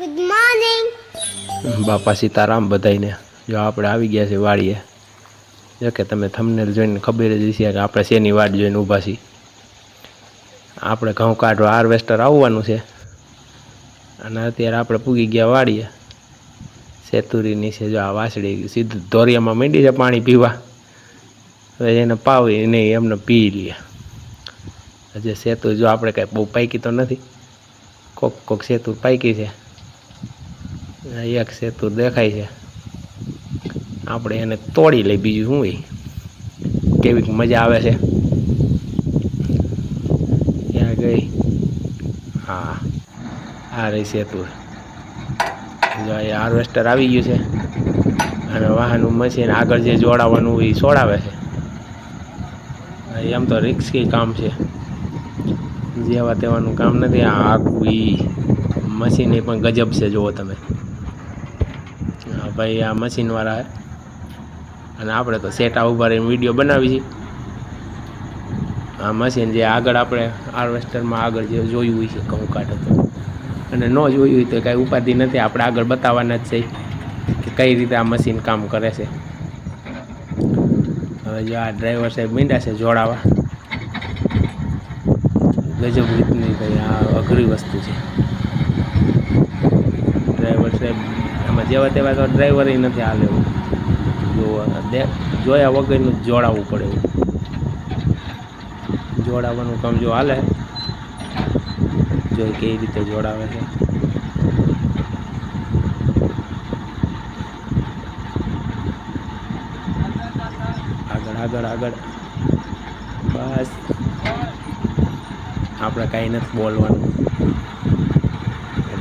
Good morning બાપા સીતારામ બધાઈને જો આપણે આવી ગયા છે વાડીએ. જો કે તમે થમને જોઈને ખબર જ હશે કે આપણે શેની વાડ જોઈને ઊભા છીએ. આપણે ઘઉં કાઢવા હાર્વેસ્ટર આવવાનું છે. અને અત્યારે આપણે પૂગી ગયા વાડીએ. સેતુરીની છે, જો આ વાસળી સીધું ધોરિયામાં માંડી છે પાણી પીવા. હવે એને પાવી નહીં, એમને પી લઈએ હજી સેતુ જો આપણે કાંઈ બહુ પાકી તો નથી. કોક કોક સેતુ પાકી છે. એક સેતુ દેખાય છે. આપણે એને તોડી લઈ બીજું શું હોય? કેવીક મજા આવે છે. ત્યાં ગઈ. હા, આ રહી સેતુ જો એ હાર્વેસ્ટર આવી ગયું છે અને વાહનનું મશીન આગળ જે જોડાવાનું એ છોડાવે છે. એમ તો રિક્સી કામ છે. જેવા તેવાનું કામ નથી. આખું એ મશીન એ પણ ગજબ છે, જુઓ તમે. ભાઈ આ મશીનવાળા અને આપણે તો સેટા ઊભા રહીને વીડિયો બનાવી છીએ આ મશીન જે આગળ આપણે હાર્વેસ્ટરમાં આગળ જે જોયું હોય છે ઘઉં કાઢો તો અને ન જોયું હોય તો કાંઈ ઉપાધિ નથી. આપણે આગળ બતાવવાના જ છે કે કઈ રીતે આ મશીન કામ કરે છે. હવે જો આ ડ્રાઈવર સાહેબ મીંડા છે જોડાવા. ગજબ રીતની કંઈ આ અઘરી વસ્તુ છે. ડ્રાઈવર સાહેબ આમાં જેવા તેવા તો ડ્રાઈવર નથી હાલે એવું. જો જોયા વગરનું જોડાવવું પડે એવું. જોડાવાનું કામ જો હાલે, જો કેવી રીતે જોડાવે છે. આગળ આગળ આગળ. બસ. આપણે કાંઈ નથી બોલવાનું.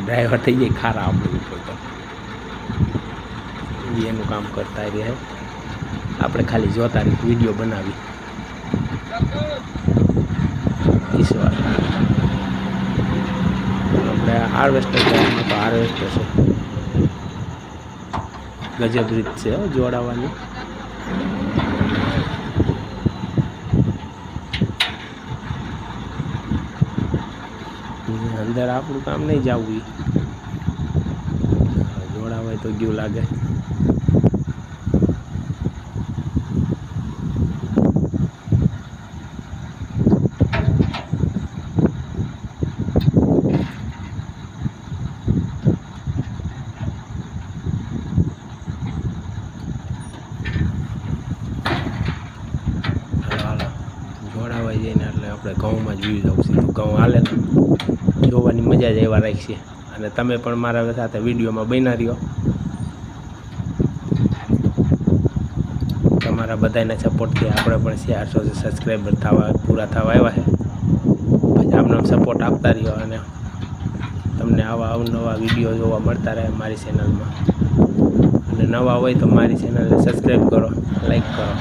ડ્રાઈવર થઈ જાય ખારા આપણું ઉપર ઈ એનું કામ કરતા રહે આપણે ખાલી જોતા રહી વીડિયો બનાવી. ઈશ્વર આપણે હાર્વેસ્ટર એમાં તો હાર્વેસ્ટર છે. ગજબ રીત છે જોડાવાની. અંદર આપણું કામ નહીં જવું. જોડાવાય તો ગયું લાગે. આપણે ઘઉંમાં જ લઉં સીધું ઘઉં હાલે જોવાની મજા જ એવા રાખશે અને તમે પણ મારા સાથે વિડીયોમાં બન્યા રહ્યો તમારા બધાના સપોર્ટથી આપણે પણ ચારસો સબસ્ક્રાઈબર થવા પૂરા થવા આવ્યા છે. પછી આમને સપોર્ટ આપતા રહ્યો અને તમને આવા અવનવા વીડિયો જોવા મળતા રહે મારી ચેનલમાં અને નવા હોય તો મારી ચેનલને સબસ્ક્રાઈબ કરો લાઈક કરો.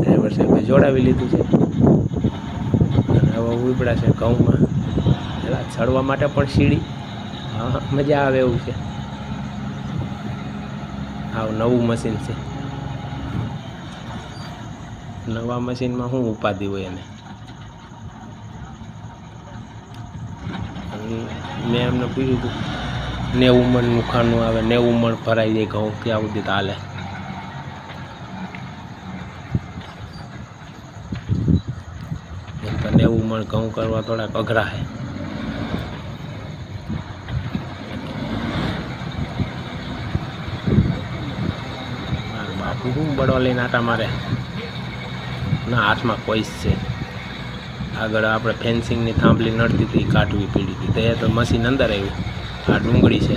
ડ્રાઈવર સાહેબે જોડાવી લીધું છે. અને હવે ઉપડા છે ઘઉંમાં. ચડવા માટે પણ સીડી. હા, મજા આવે એવું છે. આવ નવું મશીન છે. નવા મશીનમાં શું ઉપાધિ હોય એને. મેં એમને પૂછ્યું હતું નેવું મણ ખાનું આવે, નેવું મણ ભરાઈ જાય ઘઉં ત્યાં સુધી હાલે નેવું મણ ઘઉં કરવા થોડાક અઘરા છે. બાપુ લઈને આટા મારે. ના, હાથમાં કોઈસ છે. આગળ આપણે ફેન્સિંગની થાંભલી નડતી હતી કાઢવી પીડી હતી. તે તો મશીન અંદર આવ્યું. આ ડુંગળી છે.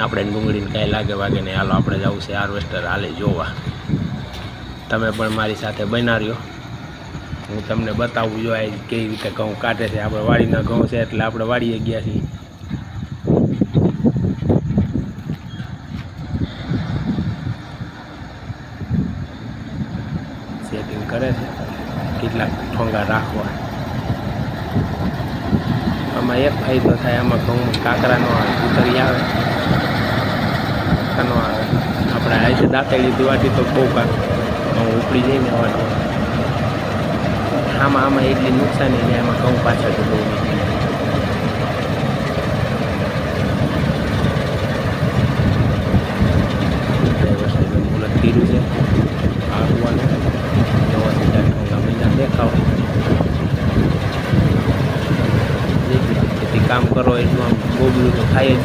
આપણે ડુંગળીને કાંઈ લાગે વાગે નહીં. હાલો, આપણે જવું છે હાર્વેસ્ટર હાલે જોવા. તમે પણ મારી સાથે બનાવ્યો હું તમને બતાવું જો આ કેવી રીતે ઘઉં કાઢે છે. આપણે વાડીના ઘઉં છે એટલે આપણે વાડીએ ગયા છીએ સેટિંગ કરે છે કેટલાક રાખવા. આમાં એક ફાયદો થાય, આમાં ઘઉં કાંકરાનો આવે, ઉતરી આવે કાંકરાનો આવે. આપણે આઈથી દાંતેલી દીવાથી તો બહુ ઘઉં ઉપડી જઈને આવવાનું આમાં આમાં એટલી નુકસાની ને એમાં ઘઉં પાછળ બહુ નહીં કામ કરો એટલું આમ બોબલું તો થાય જ.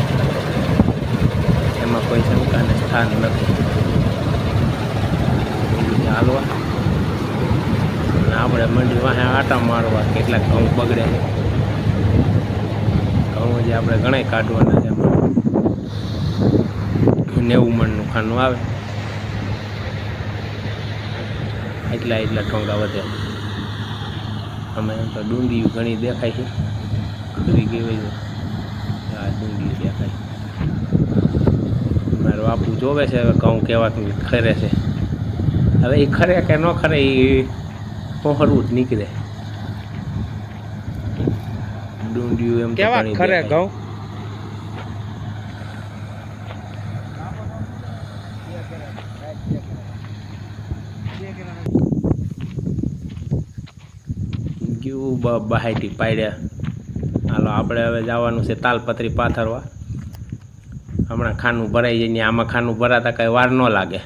એમાં કોઈ શંકાને સ્થાન નથી. હાલવા. આપણે મંડી વાહે આટા મારવા કેટલાક ઘઉં બગડે. છે ઘઉં હજી આપણે ઘણા કાઢવાના છે નેવું મણનું ખાનું આવે. એટલા એટલા ટોંગા વધે. અમે એમ તો ડુંગી ઘણી દેખાય છે. ખરી કહેવાય આ ડુંગળી દેખાય મારો બાપુ જોવે છે હવે ઘઉં કેવા ખરે છે. હવે એ ખરે કે ન ખરે એ પહોરવું જ નીકળે. ડુંડિયું એમ કેવા ખરે. ઘઉં? ગયું બ પાડ્યા. હાલો આપણે હવે જવાનું છે તાલપત્રી પાથરવા. હમણાં ખાનું ભરાઈ જાય ને આમાં ખાનું ભરાતા કંઈ વાર ન લાગે.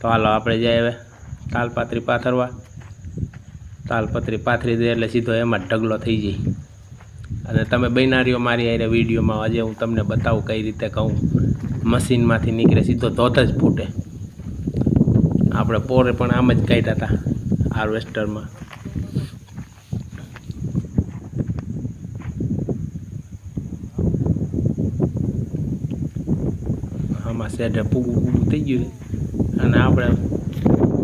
તો હાલો આપણે જઈએ હવે તાલપત્રી પાથરવા. તાલપત્રી પાથરી દે એટલે સીધો એમાં જ ઢગલો થઈ જાય. અને તમે બનારીઓ મારી આરે વિડીયોમાં આજે હું તમને બતાવું કઈ રીતે કહું મશીનમાંથી નીકળે, સીધો ધોધ જ ફૂટે. આપણે પોરે પણ આમ જ કાઢ્યા હતા હાર્વેસ્ટરમાં. આમાં શેઢે પૂગું પૂગું થઈ ગયું છે. અને આપણે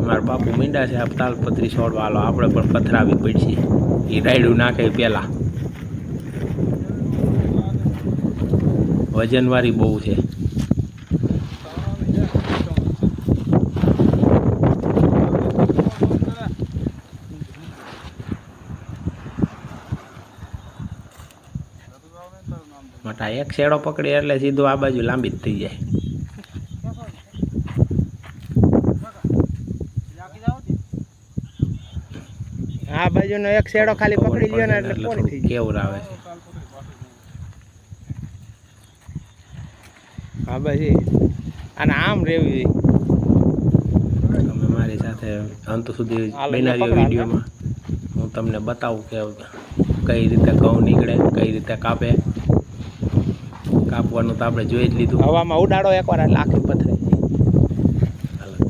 મારા બાપુ મીંડા છે આપ તાલપત્રી છોડવા હાલો આપણે પણ પથરાવી પડશે. એ રાયડું નાખે પહેલાં વજનવાળી બહુ છે. મોટા એક શેડો પકડી એટલે સીધો આ બાજુ લાંબી જ થઈ જાય આ બાજુનો એક શેડો ખાલી પકડી લ્યો ને એટલે પોણી થઈ કેવર આવે છે. હા બસ અને આમ રેવી. તમે મારી સાથે અંત સુધી બનાવ્યો વિડીયોમાં. હું તમને બતાવું કે કઈ રીતે ઘઉં નીકળે કઈ રીતે કાપે. કાપવાનું તો આપણે જોઈ જ લીધું. હવામાં ઉડાડો એકવાર એટલે આખી પથરી.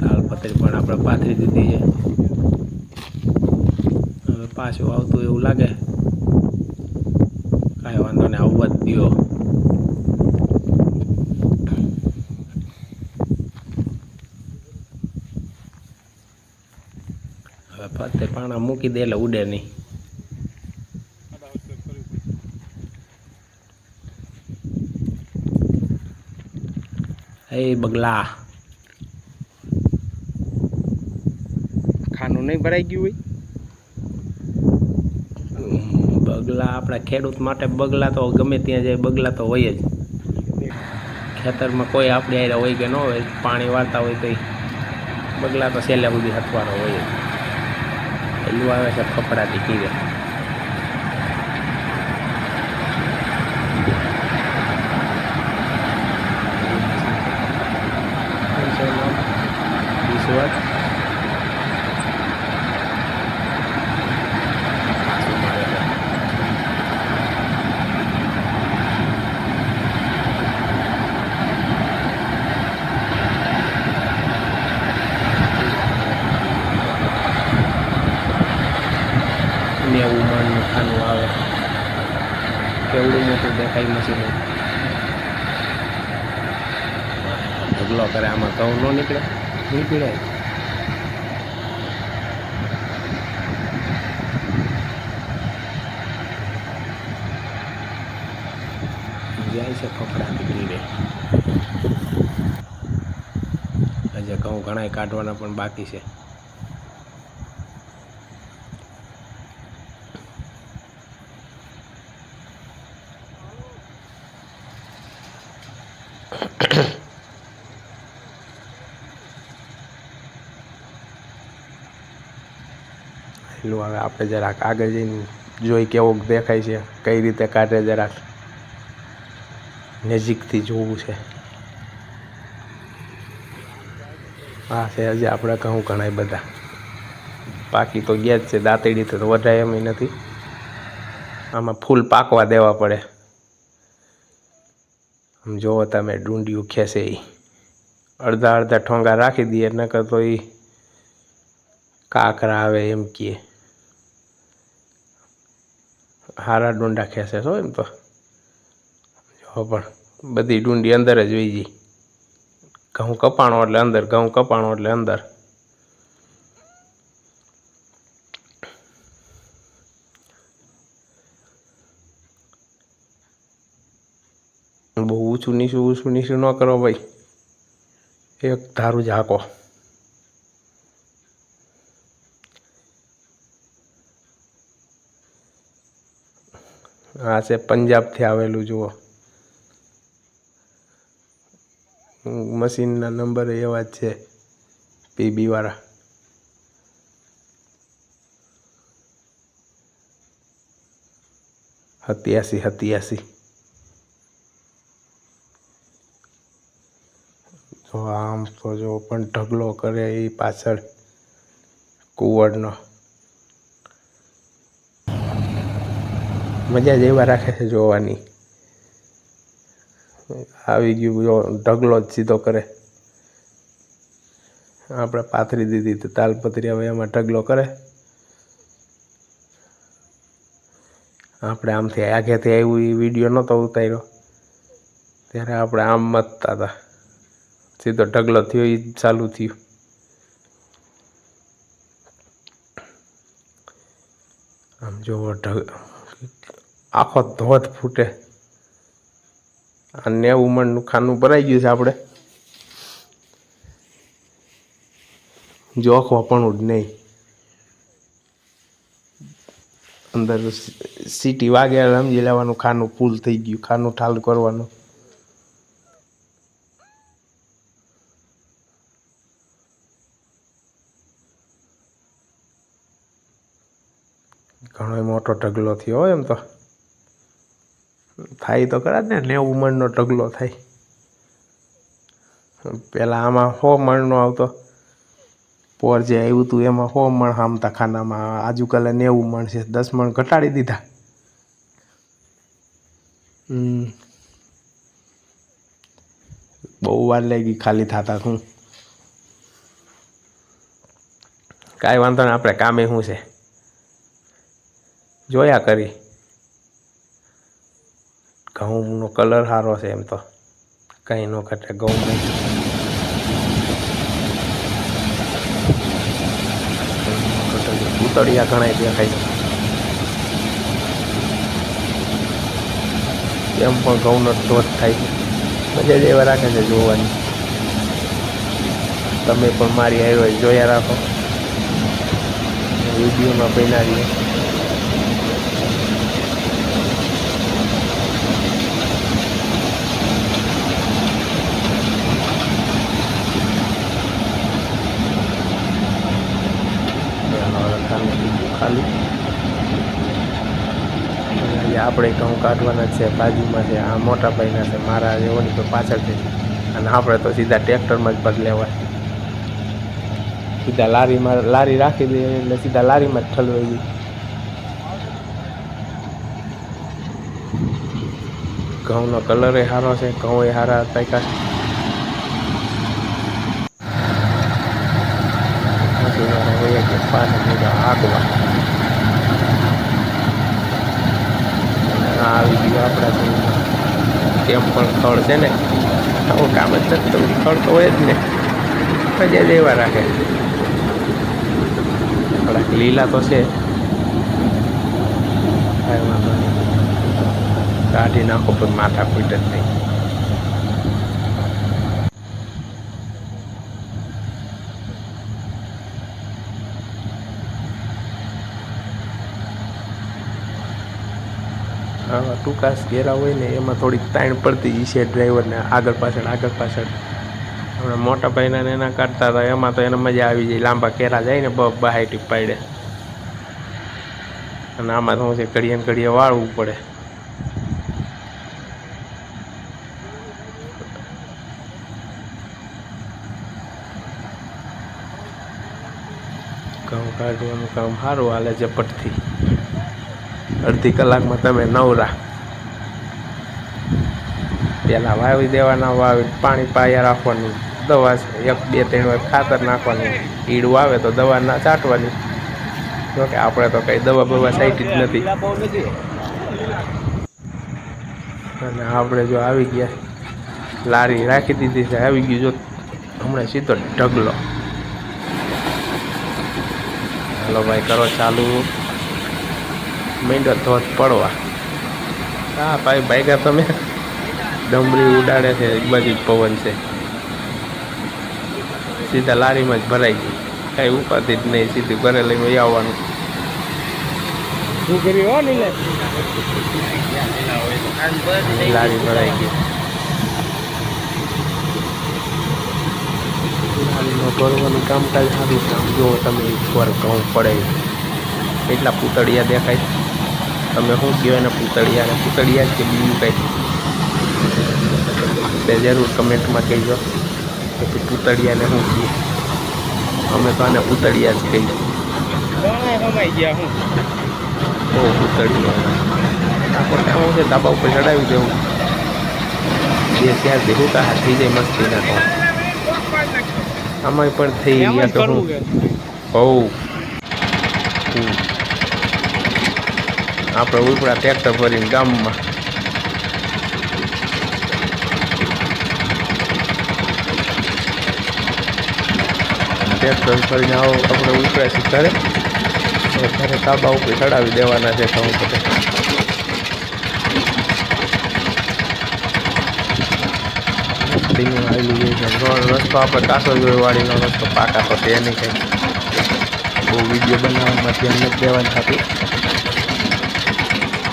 તાલ પથરી પણ આપણે પાથરી દીધી છે. પાછું આવતું એવું લાગે. કાંઈ વાંધો નહીં આવવા જ દો હવે ફરતે પાણા મૂકી દે એટલે ઉડે નહીં. એ બગલા. ખાનું નહીં ભરાઈ ગયું હોય? બગલા, આપણા ખેડૂત માટે બગલા તો ગમે ત્યાં જાય, બગલા તો હોય જ. ખેતરમાં કોઈ આપણે હારે હોય કે ન હોય, પાણી વાળતા હોય તો બગલા તો છેલ્લે સુધી હથવારો હોય જ. પહેલું આવે છે ફફડાટી કીરે ઈશ્વર પાછું મારે છે. નેવું મણનું ખાનું આવે મોટું મશીન ઢગલો કરે આમાં ઘઉં ન નીકળે? નીકળે. જાય છે ફફડા નીકળી રહે હજે ઘઉં ઘણાય કાઢવાના પણ બાકી છે. હવે આપણે જરાક આગળ જઈને જોઈ કેવો દેખાય છે, કઈ રીતે કાઢે જરાક નજીકથી જોવું છે. હા છે હજી આપણે કહું ઘણા બધા. પાકી તો ગયા જ છે, દાંતેડી તો વધારે એમ નથી. આમાં ફૂલ પાકવા દેવા પડે. આમ જોવો તમે, ડુંડિયું ખેંચે ઈ. અડધા અડધા ઠોંગા રાખી દઈએ, નકર તો એ કાકરા આવે એમ કહે. હારા ડુંડા ખેંચે છો એમ તો. જો પણ બધી ડુંડી અંદર જ વહી ગઈ. ઘઉં કપાણો એટલે અંદર, ઘઉં કપાણો એટલે અંદર. બહુ ઊંચું, નીચું ઊંચું, નીચું ન કરો ભાઈ. એક ધારું જ હાકો. આ છે પંજાબથી આવેલું, જુઓ. મશીનના નંબર એવા જ છે પીબી વાળા સત્યાસી સત્યાસી જો આમ તો જો પણ ઢગલો કરે એ પાછળ કુંવરનો. મજા જ એવા રાખે છે જોવાની. આવી ગયું જો ઢગલો જ સીધો કરે. આપણે પાથરી દીધી તો તાલપત્રી હવે એમાં ઢગલો કરે. આપણે આમથી આગેથી આવ્યું એ વીડિયો નહોતો ઉતાર્યો. ત્યારે આપણે આમ મતતા હતા. સીધો ઢગલો થયો એ ચાલુ થયું. આમ જોવો ઢગ આખો ધોધ ફૂટે. આ નેવું મણનું ખાનું ભરાઈ ગયું છે આપણે. જોખવા પણ જ નહીં. અંદર સીટી વાગે સમજી લેવાનું ખાનું ફૂલ થઈ ગયું, ખાનું ઠાલ કરવાનું. ઘણો મોટો ઢગલો થયો એમ તો. થાય તો ખરા ને નેવું મણનો ઢગલો થાય. પહેલાં આમાં સો મણનો આવતો. પોર જે આવ્યું હતું એમાં સો મણ હામતા ખાનામાં. આજુકાલે નેવું મણ છે, દસ મણ ઘટાડી દીધા. બહુ વાર લાગી ખાલી થતા શું? કાંઈ વાંધો નહીં, આપણે કામે શું છે? જોયા કરી. ઘઉંનો કલર સારો છે એમ તો. કંઈ ન ઘટે, ઘઉં ઉતળિયા ઘણા દેખાય છે. એમ પણ ઘઉંનો ટોચ થાય છે. મજા જ એવા રાખે છે જોવાની. તમે પણ મારી આવ્યો જોયા રાખો. વિડીયોમાં બન્યા અને આપણે ઘઉં કાઢવાના છે, બાજુમાં છે, આ મોટા ભાઈના છે, મારા એવોની તો પાછળ છે. અને આપણે તો સીધા ટ્રેક્ટરમાં જ પગ લેવાય. સીધા લારીમાં, લારી રાખી દઈએ એટલે સીધા લારીમાં જ ઠલવાઈ ગઈ ઘઉંનો કલર એ સારો છે, ઘઉં એ સારા પાક્યા પછી મારે પાછળ સીધા આગવા આવી ગયું આપણા પણ ખડ છે ને આવું કામ જ થતું ખડ તો હોય જ ને મજા એવા રાખે થોડાક લીલા તો છે કાઢી નાખો પણ માથા પીટ જ નહીં ટૂંકા ઘેરા હોય ને એમાં થોડીક તાણ પડતી છે ડ્રાઈવરને, આગળ પાછળ આગળ પાછળ. હમણાં મોટા ભાઈના એના કાઢતા હતા, એમાં તો એને મજા આવી જાય, લાંબા કેરા જાય ને બ બહાઈટી પાડે. અને આમાં શું છે, ઘડીએ ને ઘડીએ વાળવું પડે. ઘઉં કાઢવાનું કામ સારું હાલે ઝપટથી. અડધી કલાકમાં તમે નવરા. પહેલાં વાવી દેવાના, વાવી પાણી પાયા રાખવાનું, દવા એક, બે, ત્રણ વાર ખાતર નાખવાની, ઈડું આવે તો દવા ના છાંટવાની જોકે આપણે તો કંઈ દવા બવા સાઈટી જ નથી. અને આપણે જો આવી ગયા, લારી રાખી દીધી છે, આવી ગયું જો, હમણાં સીધો ઢગલો. હાલો ભાઈ, કરો ચાલુ. મીંડો ધોધ પડવા. હા ભાઈ ભાઈગા તમે? ડમરી ઉડાડે છે એક બાજુ પવન છે. સીધા લારીમાં જ ભરાઈ ગઈ કાંઈ ઉપાધિ જ નહીં સીધું ઘરે લઈને આવવાનું. શું કર્યું હો નીલે? લારી ભરાઈ ગઈ. લારીમાં ભરવાનું કામકાજ સારું છે. આમ જુઓ તમે એકવાર ઘઉં પડે. એટલા પૂતળિયા દેખાય તમે શું કહેવાય પૂતળિયા ને પૂતળિયા જ કે બીજું કંઈ. તે જરૂર કમેન્ટમાં કહેજો પછી પૂતળિયાને શું કહીએ અમે તો આને પૂતળિયા જ કહીએ. બહુ પૂતળિયા. આપણે શું છે ધાબા ઉપર ચડાવી દેવું. જે ત્યાં દેવું કાં થઈ જાય મસ્તી ના તો આમાંય પણ થઈ ગયા તો હું. કે? બહુ હમ. આપણે ઉપડા ટ્રેક્ટર ભરીને ગામમાં. ટ્રેક્ટર ભરીને આવો, આપણે ઉપડે છે ઘરે ઘરે તાબા ઉપર ચડાવી દેવાના છે ઘઉં રસ્તો આપણે કાસો વાળીનો રસ્તો પાકા તો તે નહીં કંઈ. બહુ વીડિયો બનાવવામાં ધ્યાન નથી દેવાનું થતું.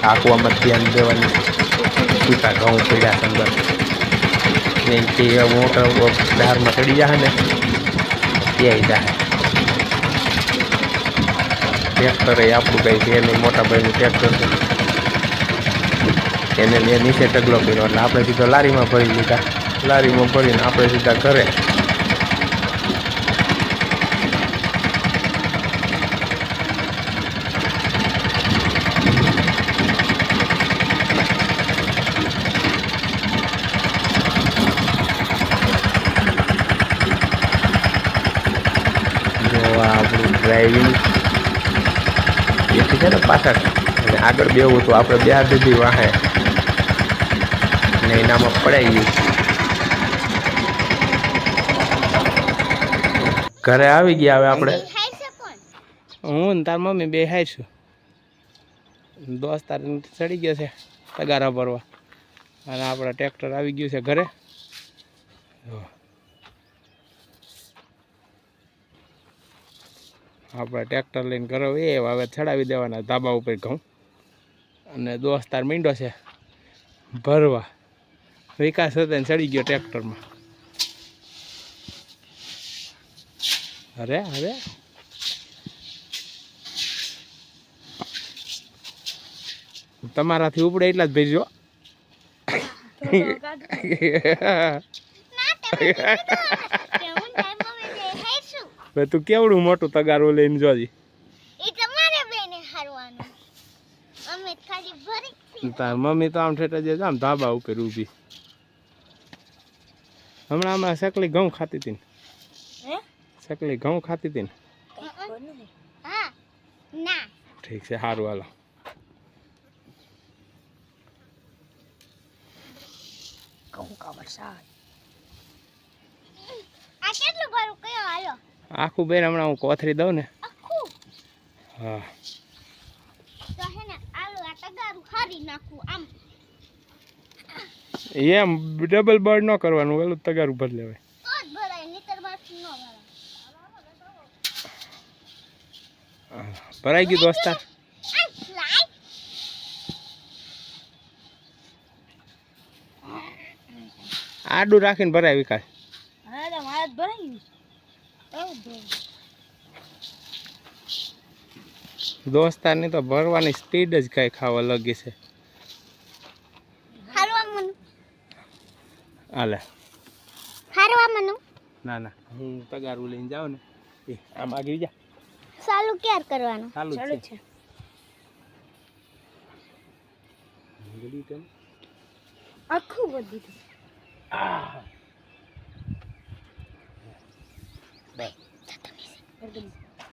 આંકવામાં ધ્યાન દેવાનું છૂટા ઘઉં પડ્યા અંદર. ને કે મોટા ધારમાં ચડી જાય ને, ત્યાંય જાય ટ્રેક્ટર આપણું કંઈ છે નહીં, મોટા ભાઈનું ટ્રેક્ટર છે. એને નીચે ટગલો કર્યો, એટલે આપણે સીધો લારીમાં ભરી લીધા લારીમાં ભરીને આપણે સીધા ઘરે જો આ આપણું ડ્રાઇવિંગ એથી છે ને પાછળ. અને આગળ બેવું તો આપણે બે દીધી વાહે. અને એનામાં પડાઈ ગયું. ઘરે આવી ગયા હવે આપણે? હું ને તાર મમ્મી બે હાઈશું દોસ્ત તાર ચડી ગયો છે તગારા ભરવા. અને આપણે ટ્રેક્ટર આવી ગયું છે ઘરે. આપણે ટ્રેક્ટર લઈને કરો એ હવે ચડાવી દેવાના ધાબા ઉપર ઘઉં. અને દોસ્તાર મીંડો છે. ભરવા. વિકાસ હતા ચડી ગયો ટ્રેક્ટરમાં. અરે અરે. તમારાથી ઉપડે એટલા જ ભેજો. હવે તું કેવડું મોટું તગારું લઈને જોજી તાર મમ્મી તો આમ ઠેઠા જે આમ ધાબા ઉપર ઊભી. હમણાં આમાં સકલી ઘઉં ખાતી હતી ને. સકલી ઘઉં ખાતી હતી ને. ઠીક છે સારું હાલો. આખું બેન હમણાં હું કોથરી દઉં ને. હા. એમ ડબલ બર્ડ ન કરવાનું પેલું તગારું ભરી લેવાય. ભરાઈ ગયું દોસ્તાર. આડું રાખીને ભરાય વિકાસ. દોસ્તારની તો ભરવાની સ્પીડ જ કઈ ખાવા લાગી છે. હાલે. ના ના. હું તગારું લઈને જાઉં ને. એ આમ આગળ જા. ચાલુ ક્યારે કરવાનું? ચાલુ છે. આખું વધી દીધું બસ એકદમ